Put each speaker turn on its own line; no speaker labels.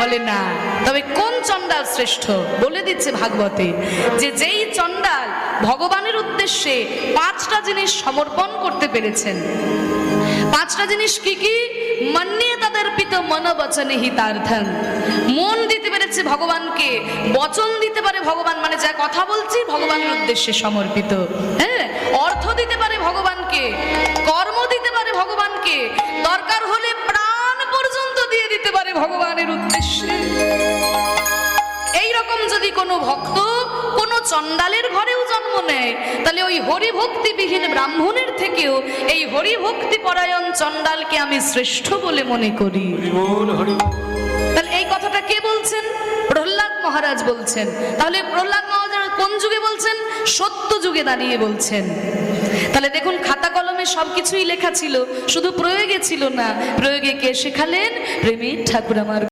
বলে না। তবে কোন চণ্ডাল শ্রেষ্ঠ? বলে দিচ্ছে ভাগবতে যে যেই চণ্ডাল ভগবানের উদ্দেশ্যে পাঁচটা জিনিস সমর্পণ করতে পেরেছেন। পাঁচটা জিনিস কি কি? মান্যে তাদের পিত মন বচনে হিতার্থন মন দিতে পেরেছে ভগবানকে, বচন দিতে পারে ভগবান মানে যা কথা বলছি ভগবানের উদ্দেশ্যে সমর্পিত। হ্যাঁ? অর্থ দিতে পারে ভগবানকে, কর্ম দিতে পারে ভগবানকে, দরকার হলে দিতে পারে ভগবানের উদ্দেশ্যে। এই রকম যদি কোনো ভক্ত কোনো চণ্ডালের ঘরেও জন্ম নেয় তাহলে ওই হরিভক্তিবিহীন ব্রাহ্মণের থেকেও এই হরিভক্তি পরায়ণ চণ্ডালকে আমি শ্রেষ্ঠ বলে মনে করি। তাহলে এই কথাটা কে বলছেন? প্রহ্লাদ মহারাজ বলছেন। তাহলে প্রহ্লাদ মহারাজ কোন যুগে বলছেন? সত্য যুগে দাঁড়িয়ে বলছেন। তাহলে দেখুন খাতা কলমে সব কিছুই লেখা ছিল, শুধু প্রয়োগে ছিল না। প্রয়োগে কে শেখালেন? প্রেমী ঠাকুর আমার।